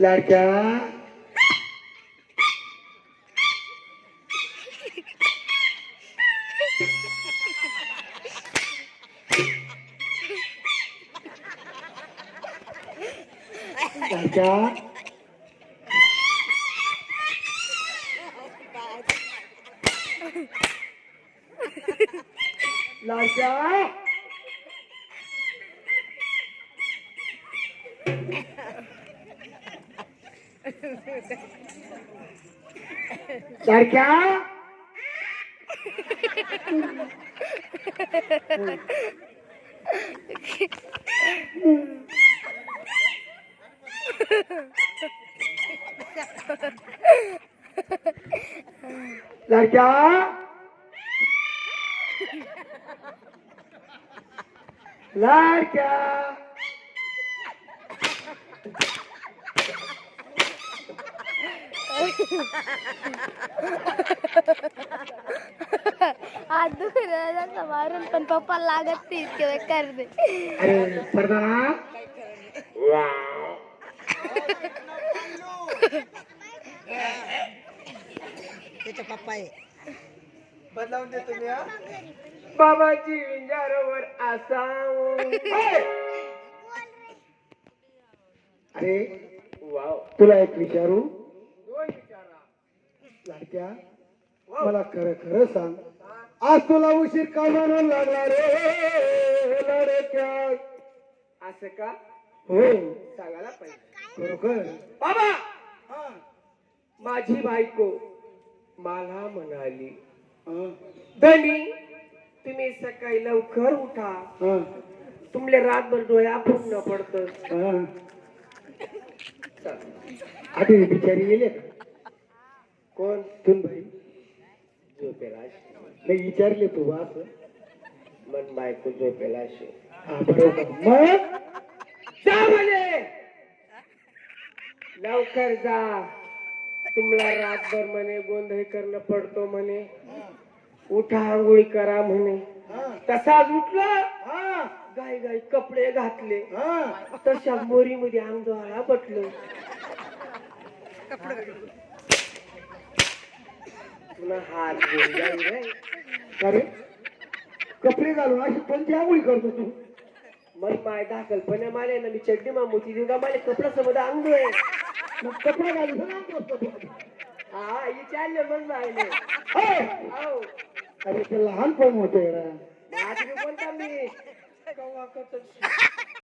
लाडक्या लाडक्या लाडक्या लाडक्या लाडक्या लाडक्या हात दुखण्याचा मारून पण पप्पा लागत नाही इतके बेकार दे त्याचा पप्पा आहे बदलावून देतो मी हा? बाबाजी विंजारोवर असावं अरे वाव तुला एक विचारू लाडक्या मला खरं खरं सांग. आज तुला उशीर का म्हणून लागला रे? लाडक्या. असं का? हो. सांगायला पाहिजे. बरोबर बाबा! माझी बायको मला म्हणाली धनी तुम्ही सकाळी लवकर उठा. तुमले रातभर डोळ्या पूर्ण पडत. आधी बिचारी गेले कोण? तुम भाई झोपेला नाही विचारले तू असं. मन बायको झोपेला असे हा बरोबर. मग? जा म्हणे. लवकर जा. तुम्हाला रातभर म्हणे गोंधळ करणं पडतो म्हणे. उठा आंघोळी करा म्हणे. तसाच उठला. गाय गाय कपडे घातले. तशा मोरी मध्ये अंगदवाळा बटलो. पुन्हा हात. अरे कपडे घालून अशी कोणती आंघोळी करतो तू. मग माय दाखलपणे माले ना मी चड्डी मामूची देऊ का माले कपडा समोर अंग आहे. मग कपडा घालून हा विचारले मग मायने हो. अरे ते लहानपण होते कोणता मी